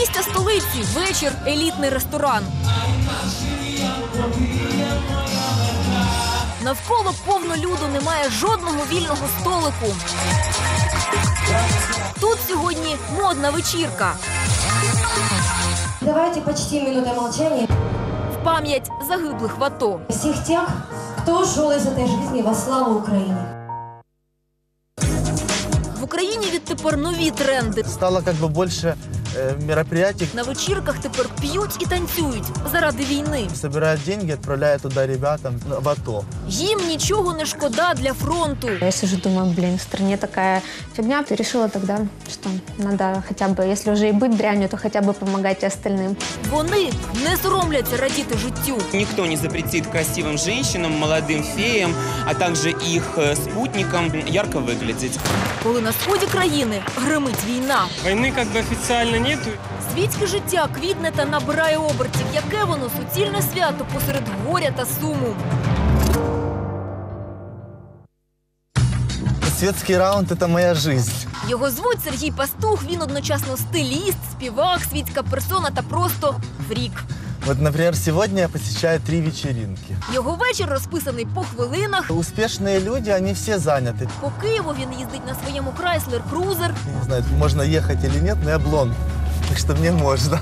Передмістя столиці, вечір, елітний ресторан. Навколо повно люду немає жодного вільного столику. Тут сьогодні модна вечірка. Давайте почтим минутой молчания В пам'ять загиблих в АТО. всех тех, кто ушел из этой жизни во славу Украине. В Україні відтепер нові тренди. Стало как бы больше э, мероприятий. На вечірках тепер п'ють і танцюють заради війни. Собирают деньги, отправляют туда ребятам в АТО. Їм нічого не шкода для фронту. Я сижу, думаю, блин, в стране такая фигня. Ты решила тогда, что надо хотя бы, если уже и быть дрянью, то хотя бы помогать и остальным. Вони не соромляться радіти життю. Никто не запретит красивым женщинам, молодым феям, а также их э, спутникам ярко выглядеть. Коли на сході країни гримить війна. Войны как бы официально нету. Світське життя квітне та набирає обертів. Яке воно суцільне свято посеред горя та суму. Світський раунд – це моя життя. Його звуть Сергій Пастух. Він одночасно стиліст, співак, світська персона та просто фрік. Вот, например, сегодня я посещаю три вечеринки. Його вечір розписаний по хвилинах. Успешные люди, они все заняты. По Києву він їздить на своєму Chrysler Cruiser. Я не знаю, можно ехать или нет, но я блонд. Так что мне можно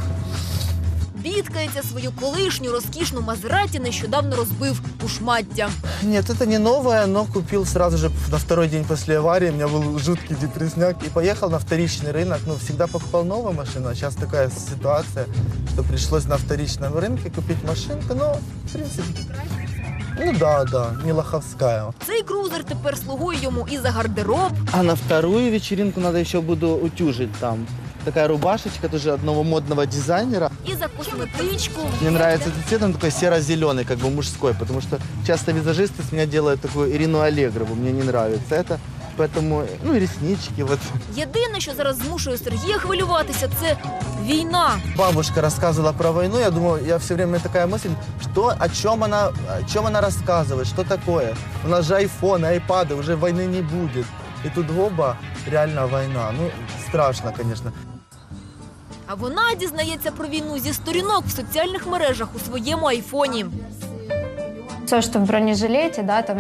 Бідкається свою колишню розкішну Мазераті нещодавно розбив у шмаття. Нет, это не новое, но купил сразу же на второй день после аварии. У меня был жуткий депрессняк. И поехал на вторичный рынок. Ну, всегда покупал новую машину. А сейчас такая ситуация, что пришлось на вторичном рынке купить машинку. Но, в принципе, ну да, да, не лоховская. Цей крузер тепер слугує йому і за гардероб, А на вторую вечеринку надо еще буду утюжить там. Такая рубашечка тоже одного модного дизайнера. і за косметичку. Мне нравится этот цвет, он такой серо-зеленый, как бы мужской, потому что часто визажисты с меня делают такую Ирину Аллегрову, мне не нравится это. Поэтому, ну и реснички вот. Єдине, що зараз змушує Сергія хвилюватися, це війна. Бабушка рассказывала про войну, я думаю, я все время такая мысль, что, о чем она, о чем она рассказывает, что такое. У нас же айфоны, айпады, уже войны не будет. И тут гоба, реально война. Ну, страшно, звісно. А вона дізнається про війну зі сторінок в соціальних мережах у своєму айфоні Все, что в бронежилете, да, там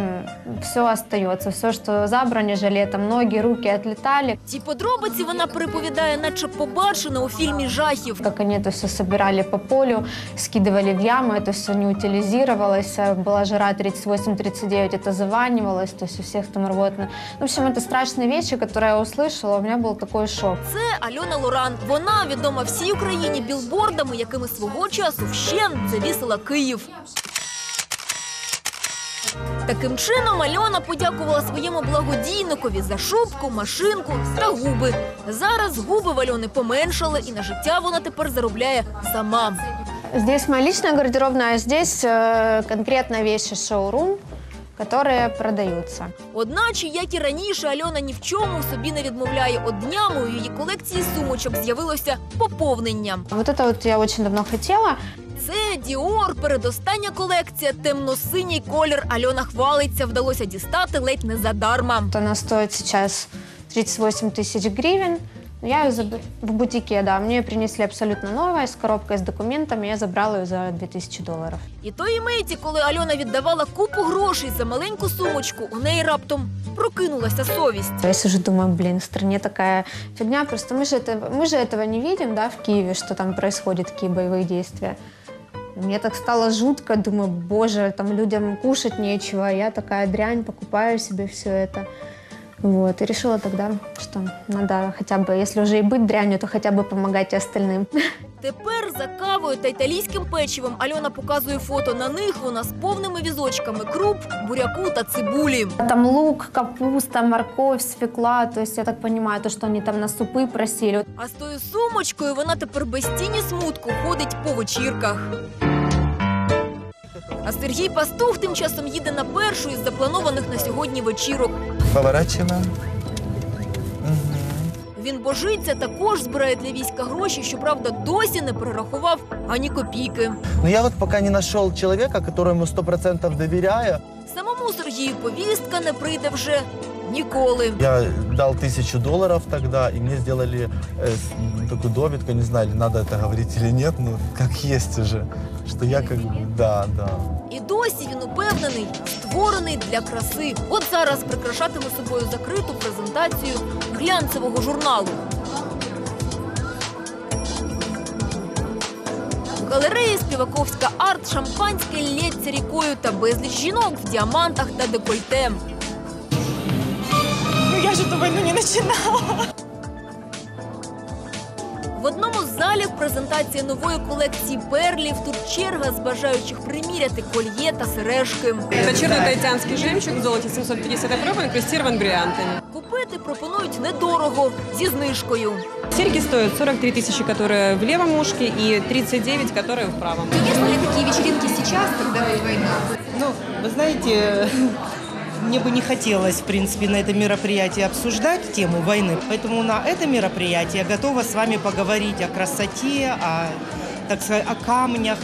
все остается. Все, что за бронежилетом, ноги, руки отлетали. Ці подробиці вона переповідає, наче побачене у фільмі жахів. Как они это все собирали по полю, скидывали в ямы, это все не утилизировалось. а Была жара 38-39, это заванивалось, то есть у всех там рвотно. В общем, это страшные вещи, которые я услышала, у меня был такой шок. Це Альона Лоран. Вона відома всій Україні білбордами, якими свого часу вщент завісила Київ. Таким чином Альона подякувала своєму благодійникові за шубку, машинку та губи. Зараз губи в Альони поменшали, і на життя вона тепер заробляє сама. Здесь моя личная гардеробная, а здесь э, конкретно вещи шоурум, которые продаются. Одначе, як і раніше, Альона ні в чому собі не відмовляє. От днями у її колекції сумочок з'явилося поповнення. Вот это вот я очень давно хотела. Це Діор, передостання колекція, темно-синій колір. Альона хвалиться, вдалося дістати ледь не задарма. Вот Она стоит сейчас 38 тысяч гривен. Но Я ее заб- в бутике, да. Мне ее принесли абсолютно новая, с коробкой, с документами. Я забрала ее за 2000 долларов. І тої миті, коли Альона віддавала купу грошей за маленьку сумочку, у неї раптом прокинулася совість. Я сижу, думаю, блин, в стране такая фигня. Просто мы же, это, мы же этого не видим, да, в Киеве, что там происходят, какие боевые действия. Мне так стало жутко, думаю, боже, там людям кушать нечего, а я такая дрянь, покупаю себе все это. Вот, и решила тогда, что надо хотя бы, если уже и быть дрянью, то хотя бы помогать и остальным. Тепер за кавою та італійським печивом Альона показує фото. На них вона з повними візочками круп, буряку та цибулі. Там лук, капуста, морковь, свекла, то есть я так понимаю, то, что они там на супы просили. А з тою сумочкою вона тепер без тіні смутку ходить по вечірках. А Сергій Пастух тим часом їде на першу із запланованих на сьогодні вечірок. Поворачиваем. Він божиться, також збирає для війська гроші, щоправда, досі не перерахував ані копійки. Но я вот пока не нашел человека, которому сто процентов доверяю. Самому Сергію повістка не прийде вже ніколи. Я дал тысячу долларов тогда, и мне сделали э, с- такую довідку, не знаю, надо это говорить или нет, но как есть уже, что я как бы, да, да. І досі він упевнений, створений для краси. От зараз прикрашатиме собою закриту презентацію глянцевого журналу. В галереї Співаковська арт шампанське лється рікою та безліч жінок в діамантах та декольте. Ну я же эту войну не начинала. В одному з залів презентація нової колекції перлів. Тут черга з бажаючих приміряти кольє та сережки. Это черно-таитянский жемчуг в золоте 750 пробы, инкрустирован бриллиантами. Купити пропонують недорого зі знижкою. Серьги стоят 43 тысячи, которые в левом ушке, и 39, которые в правом. Ну, вы знаете, мне бы не хотелось, в принципе, на этом мероприятии обсуждать тему войны. Поэтому на это мероприятие я готова с вами поговорить о красоте, о, так сказать, о камнях.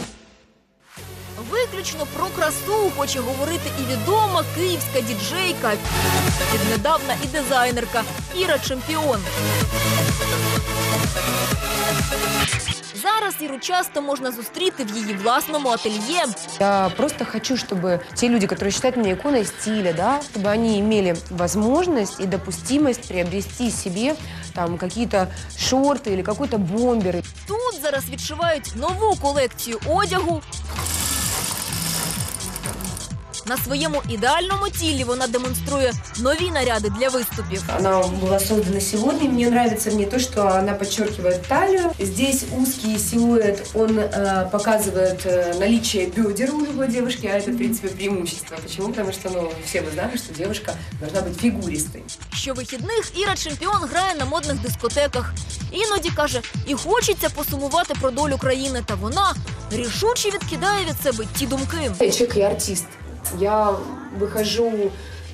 Виключно про красу хоче говорити і відома київська діджейка, віднедавна і дизайнерка Іра Чемпіон. Зараз Іру часто можна зустріти в її власному ательє. Я просто хочу, чтобы те люди, которые считают меня иконой стиля, да, чтобы они имели возможность и допустимость приобрести себе там какие-то шорты или какой-то бомбер. Тут зараз відшивають нову колекцію одягу. На своєму ідеальному тілі вона демонструє нові наряди для виступів. Она была создана сегодня. Мне нравится мне то, что она подчеркивает талию. Здесь узкий силуэт, он э, показывает э, наличие бедер у любой девушки, а это, в принципе, преимущество. Почему? Потому что, ну, все мы знаем, что девушка должна быть фигуристой. Щовихідних Іра чемпіон грає на модних дискотеках. Іноді каже, і хочеться посумувати про долю країни, та вона рішуче відкидає від себе ті думки. Я человек и артист. Я выхожу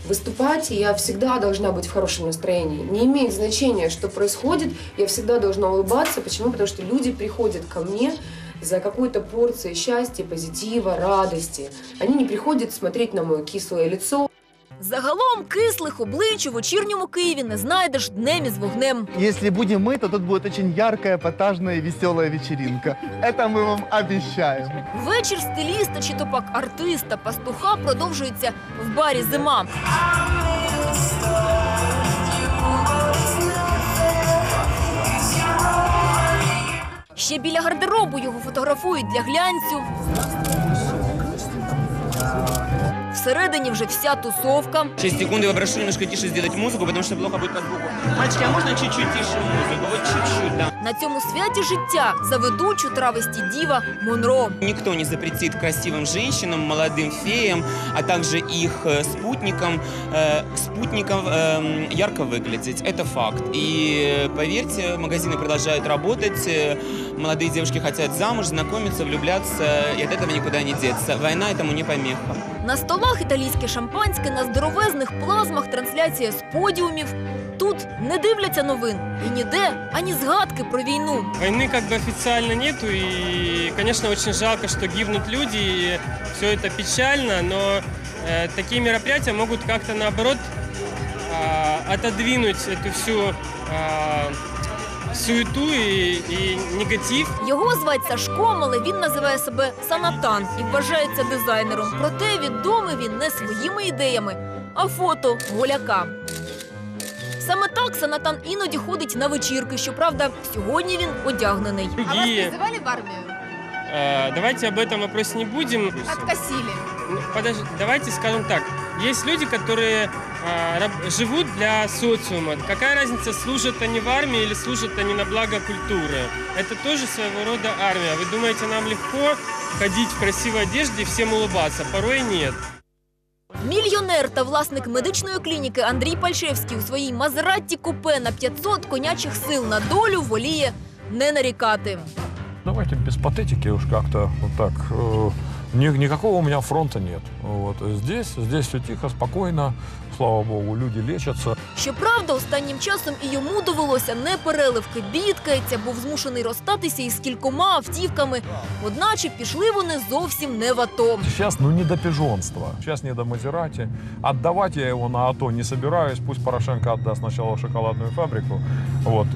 выступать, и я всегда должна быть в хорошем настроении. Не имеет значения, что происходит, я всегда должна улыбаться. Почему? Потому что люди приходят ко мне за какой-то порцией счастья, позитива, радости. Они не приходят смотреть на мое кислое лицо. Загалом кислих облич у вечірньому Києві не знайдеш днем із вогнем. Если будем мы, то тут будет очень яркая, эпатажная и веселая вечеринка. Это мы вам обещаем. Вечір стиліста чи то пак артиста пастуха продовжується в барі зима. Ще біля гардеробу його фотографують для глянцю. Всередині вже вся тусовка. 6 секунд, я попрошу немножко тише сделать музыку, потому что плохо будет по звуку. Мальчики, а можно чуть-чуть тише музыку? Вот чуть-чуть, да. На цьому святі життя за ведучу травесті діва Монро. Никто не запретит красивым женщинам, молодым феям, а также их э, спутникам, э, спутникам эм, ярко выглядеть. Это факт. И э, поверьте, магазины продолжают работать, э, молодые девушки хотят замуж, знакомиться, влюбляться, и от этого никуда не деться. Война этому не помеха. На столах італійське шампанське, на здоровезних плазмах трансляція з подіумів. Тут не дивляться новин і ніде ані згадки про війну. Войны как бы официально нету, и, конечно, очень жалко, что гибнут люди, и все это печально, но э, такие мероприятия могут как-то, наоборот, а, отодвинуть эту всю а, суету и, и негатив. Його звать Сашком, але він називає себе Санатан і вважається дизайнером. Проте відомий він не своїми ідеями, а фото голяка. Саме так Санатан іноді ходить на вечірки. Щоправда, сьогодні він одягнений. Другие. в армію? Э, давайте об этом вопросе не будем. Откосили. Ну, Подожди, давайте скажем так. Есть люди, которые а, раб- живут для социума. Какая разница, служат они в армии или служат они на благо культуры? Это тоже своего рода армия. Вы думаете, нам легко ходить в красивой одежде и всем улыбаться? Порой нет. Мільйонер та власник медичної клініки Андрій Пальшевський у своїй Мазератті купе на 500 конячих сил на долю воліє не нарікати. Давайте без патетики уж как-то вот так. Ни- никакого у меня фронта нет. Вот. Здесь, здесь все тихо, спокойно, слава богу, люди лечатся. Щоправда, останнім часом і йому довелося не переливки бідкається, був змушений розстатися із кількома автівками. Одначе пішли вони зовсім не в АТО. Сейчас, ну, не до пижонства. Сейчас не до Мазерати. Отдавать я его на АТО не собираюсь. Пусть Порошенко отдаст сначала шоколадную фабрику. Вот.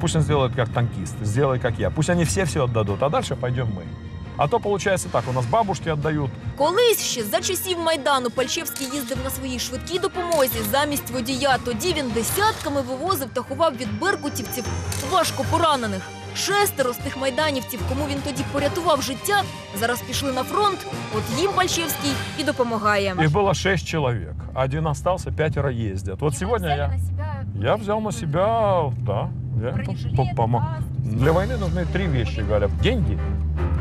Пусть он сделает как танкист, сделай как я. Пусть они все все отдадут, а дальше пойдем мы. А то получается так, у нас бабушки отдают, Колись ще за часів майдану Пальчевський їздив на своїй швидкій допомозі замість водія. Тоді він десятками вивозив та ховав від беркутівців важко поранених. Шестеро з тих майданівців, кому він тоді порятував життя, зараз пішли на фронт. От їм Пальчевський і допомагає. Их было шесть человек. Один остался, пятеро ездят. Вот сегодня я, я взял на себя, да, я по- по- помог. Для войны нужны три вещи, Галя. Деньги,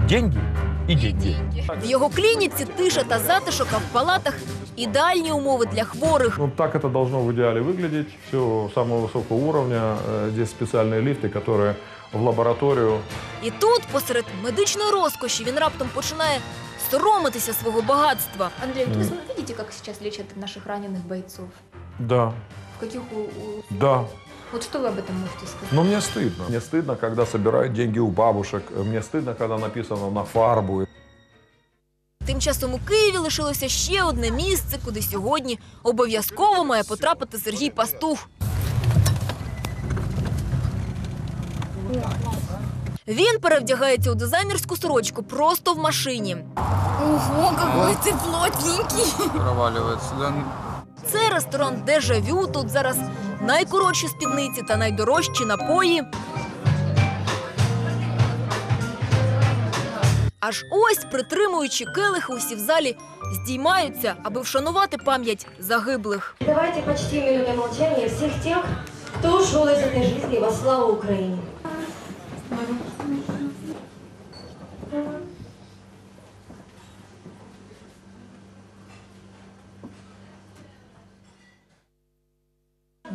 деньги и деньги. В його клініці тиша та затишок, а в палатах ідеальні умови для хворих. Ну, так это должно в идеале выглядеть. Все самого высокого уровня. Э, Здесь специальные лифты, которые в лабораторию. І тут, посеред медичної розкоші, він раптом починає соромитися свого багатства. Андрей, вот Мгм. вы видите, как сейчас лечат наших раненых бойцов? Да, В каких у- у- да. Вот что вы об этом можете сказать? Но мне стыдно. Мне стыдно, когда собирают деньги у бабушек. Мне стыдно, когда написано на фарбу. Тим часом у Києві лишилося ще одне місце, куди сьогодні обов'язково має потрапити Сергій Пастух. Він перевдягається у дизайнерську сорочку просто в машині. Ого, какой ты плотненький! Проваливается, да? Це ресторан Дежавю. Тут зараз найкоротші спідниці та найдорожчі напої. Аж ось, притримуючи келихи, усі в залі здіймаються, аби вшанувати пам'ять загиблих. Давайте почтим минутой мовчання всіх тих, хто ушел из этой жизни во Украине.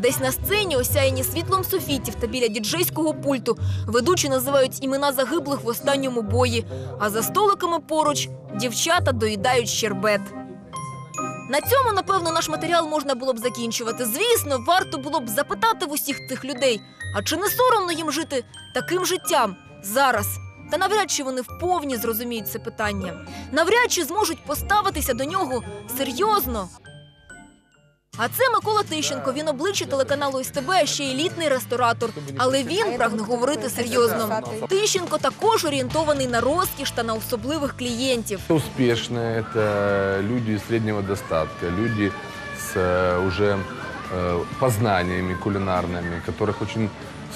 Десь на сцені, осяяні світлом софітів та біля діджейського пульту, ведучі називають імена загиблих в останньому бої. А за столиками поруч дівчата доїдають щербет. На цьому, напевно, наш матеріал можна було б закінчувати. Звісно, варто було б запитати в усіх тих людей, а чи не соромно їм жити таким життям зараз? Та навряд чи вони вповні зрозуміють це питання. Навряд чи зможуть поставитися до нього серйозно. А це Микола Тищенко. Він обличчя телеканалу СТБ, а ще елітний ресторатор. Але він прагне говорити серйозно. Тищенко також орієнтований на розкіш та на особливих клієнтів. Успешные это люди среднего достатка, люди с э, уже э, познаниями кулинарными, которых очень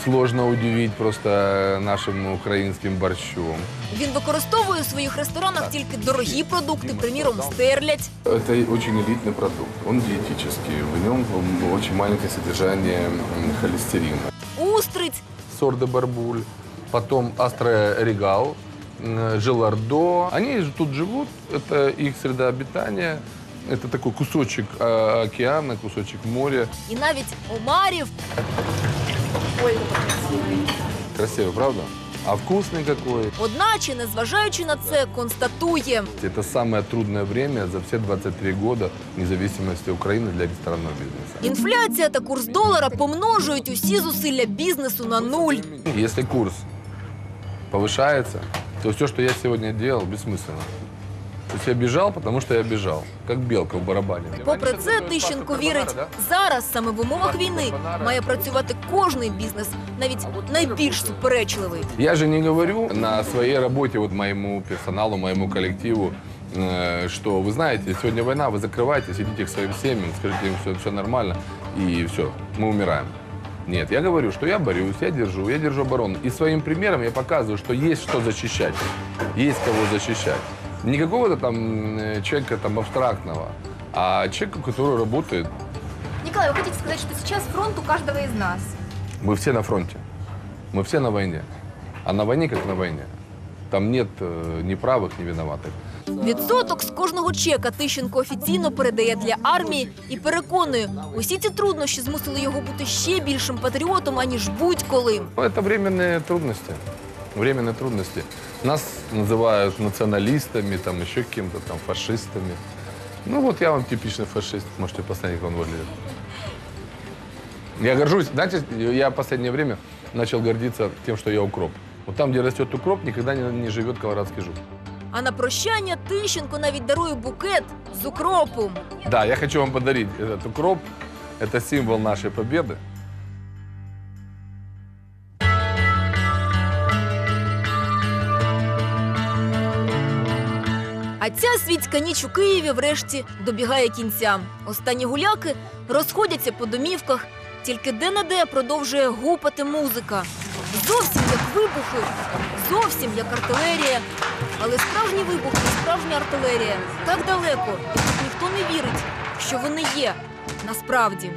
сложно удивить просто нашим украинским борщом. Він використовує у своїх ресторанах тільки дорогі продукти, приміром, стерлядь. Это очень элитный продукт. Он диетический. В нем м, очень маленькое содержание м, холестерина. Устриць, Сор де барбуль, потом астре регал, м, желардо. Они ж тут живут, это их среда обитания. Это такой кусочек э, океана, кусочек моря. і навіть омарів. Красиво, правда? А вкусный какой. Одначе, незважаючи на це, констатує. Это самое трудное время за все 23 года независимости Украины для ресторанного бизнеса. Інфляція та курс долара помножують усі зусилля бізнесу на нуль. Если курс повышается, то все, что я сегодня делал, бессмысленно. То есть я бежал, потому что я бежал, как белка в барабане. Попри це, Тищенко вірить, зараз саме в умовах війни має працювати кожний бізнес, навіть найбільш суперечливий. Я же не говорю на своей работе вот моему персоналу, моему коллективу, э, что вы знаете, сегодня война, вы закрываетесь, идите к своим семьям, скажите им, все, все нормально, и все, мы умираем. Нет, я говорю, что я борюсь, я держу, я держу оборону. И своим примером я показываю, что есть что защищать, есть кого защищать. Не какого-то там э, человека там абстрактного, а человека, который работает. Николай, вы хотите сказать, что сейчас фронт у каждого из нас? Мы все на фронте, мы все на войне. А на войне как на войне. Там нет э, ни правых, ни виноватых. Відсоток з кожного чека Тищенко офіційно передає для армії і переконує, усі ці труднощі змусили його бути ще більшим патріотом, аніж будь-коли. Ну, Это временные трудности. Временные трудности. Нас называют националистами, там еще кем-то, там, фашистами. Ну вот я вам типичный фашист, можете посмотреть, как он выглядит. Я горжусь, знаете, я в последнее время начал гордиться тем, что я укроп. Вот там, где растет укроп, никогда не, не живет колорадский жук. А на прощання Тищенко навіть дарує букет з укропом. Да, я хочу вам подарить этот укроп. Это символ нашей победы. А ця світська ніч у Києві врешті добігає кінця. Останні гуляки розходяться по домівках, тільки де-не-де продовжує гупати музика. Зовсім як вибухи, зовсім як артилерія. Але справжні вибухи справжня артилерія так далеко, і тут ніхто не вірить, що вони є насправді.